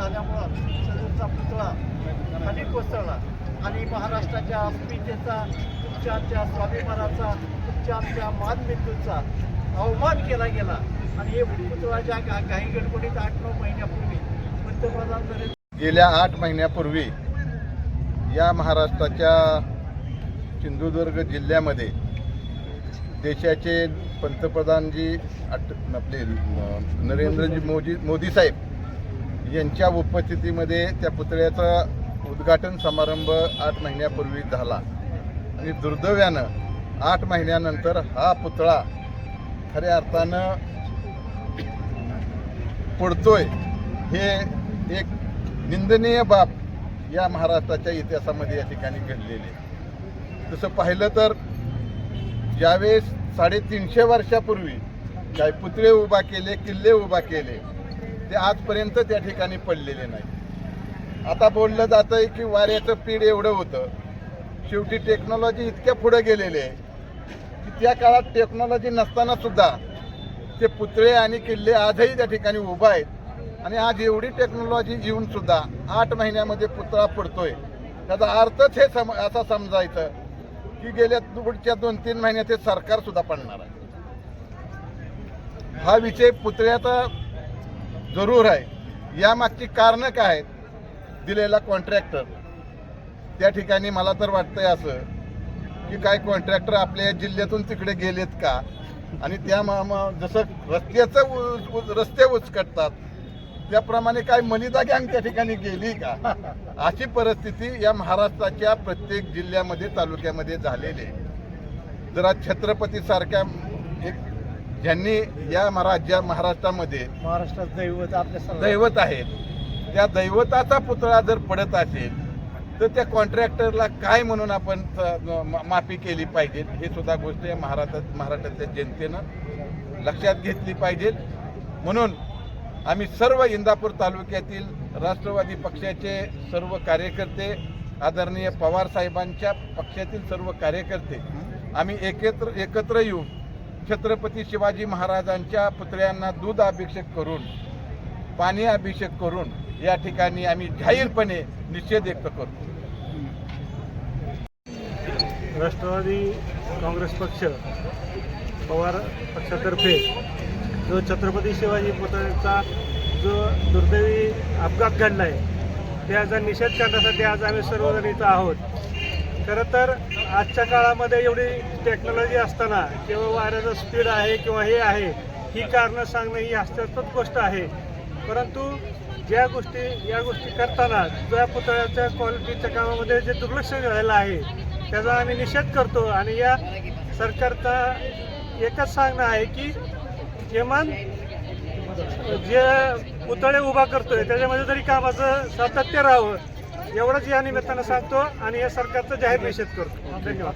झाल्यामुळं सदरचा पुतळा खाली कोसळला. आणि महाराष्ट्राच्या अस्मितेचा तुमच्या आमच्या स्वाभिमानाचा तुमच्या आमच्या मानबिंदूचा अवमान केला गेला. आणि हे पुतळाच्या घा- काही गडबडीत आठ नऊ महिन्यापूर्वी पंतप्रधान नरेंद्र गेल्या आठ महिन्यापूर्वी या महाराष्ट्राच्या सिंधुदुर्ग जिल्ह्यामध्ये देशाचे पंतप्रधानजी अट आपले नरेंद्रजी मोदी मोदी साहेब यांच्या उपस्थितीमध्ये त्या पुतळ्याचा उद्घाटन समारंभ आठ महिन्यापूर्वी झाला. आणि दुर्दैव्यानं आठ महिन्यानंतर हा पुतळा खऱ्या अर्थानं पडतोय हे एक निंदनीय बाब या महाराष्ट्राच्या इतिहासामध्ये या ठिकाणी घडलेली आहे. तसं पाहिलं तर ज्यावेळेस साडेतीनशे वर्षापूर्वी काय पुतळे उभा केले किल्ले उभा केले ते आजपर्यंत त्या ठिकाणी पडलेले नाही. आता बोललं जातं आहे की वाऱ्याचं पीड एवढं होतं. शेवटी टेक्नॉलॉजी इतक्या पुढे गेलेली आहे की त्या काळात टेक्नॉलॉजी नसताना सुद्धा ते पुतळे आणि किल्ले आजही त्या ठिकाणी उभा आहेत. आणि आज एवढी टेक्नॉलॉजी येऊन सुद्धा आठ महिन्यामध्ये पुतळा पडतोय. त्याचा अर्थच हे सम असा समजायचं की गेल्या पुढच्या दोन तीन महिन्यात हे सरकार सुद्धा पडणार आहे. हा विषय पुतळ्याचा जरूर आहे. यामागची कारणं काय आहेत? दिलेला कॉन्ट्रॅक्टर त्या ठिकाणी मला तर वाटतंय असं की काय कॉन्ट्रॅक्टर आपल्या या जिल्ह्यातून तिकडे गेलेत का? आणि त्या मा- जसं रस्त्याचं उज रस्ते उचकटतात त्याप्रमाणे काय मलिदा गँग त्या ठिकाणी गेली का? अशी परिस्थिती या महाराष्ट्राच्या प्रत्येक जिल्ह्यामध्ये तालुक्यामध्ये झालेली आहे. जरा छत्रपती सारख्या एक ज्यांनी या राज्या महाराष्ट्रामध्ये महाराष्ट्रात दैवत आपल्या दैवत आहेत. त्या दैवताचा पुतळा जर पडत असेल तर त्या कॉन्ट्रॅक्टरला काय म्हणून आपण माफी केली पाहिजे? हे सुद्धा गोष्ट या महाराष्ट्रात महाराष्ट्राच्या जनतेनं लक्षात घेतली पाहिजे. म्हणून आम्ही सर्व इंदापूर तालुक्यातील राष्ट्रवादी पक्षाचे सर्व कार्यकर्ते आदरणीय पवार साहेबांच्या पक्षातील सर्व कार्यकर्ते आम्ही एकत्र एकत्र येऊन छत्रपती शिवाजी महाराजांच्या पुतळ्यांना दूध अभिषेक करून पाणी अभिषेक करून या ठिकाणी आम्ही जाहीरपणे निषेध व्यक्त करतो. राष्ट्रवादी काँग्रेस पक्ष पवार पक्षातर्फे जो छत्रपती शिवाजी पुतळ्याचा जो दुर्दैवी अपघात घडला आहे त्याचा निषेध करण्यासाठी आज आम्ही सर्वजण इथं आहोत. खरं तर आजच्या काळामध्ये एवढी टेक्नॉलॉजी असताना किंवा वाऱ्याचं स्पीड आहे किंवा हे आहे ही कारणं सांगणं ही हास्यास्पद गोष्ट आहे. परंतु ज्या गोष्टी या गोष्टी करताना ज्या पुतळ्याच्या क्वालिटीच्या कामामध्ये जे दुर्लक्ष झालेलं आहे त्याचा आम्ही निषेध करतो आणि या सरकारचा एकच सांगणं आहे की किमान जे पुतळे उभा करतोय त्याच्यामध्ये तरी कामाचं सातत्य राहावं एवढंच या निमित्तानं सांगतो आणि या सरकारचं जाहीर निषेध करतो. धन्यवाद.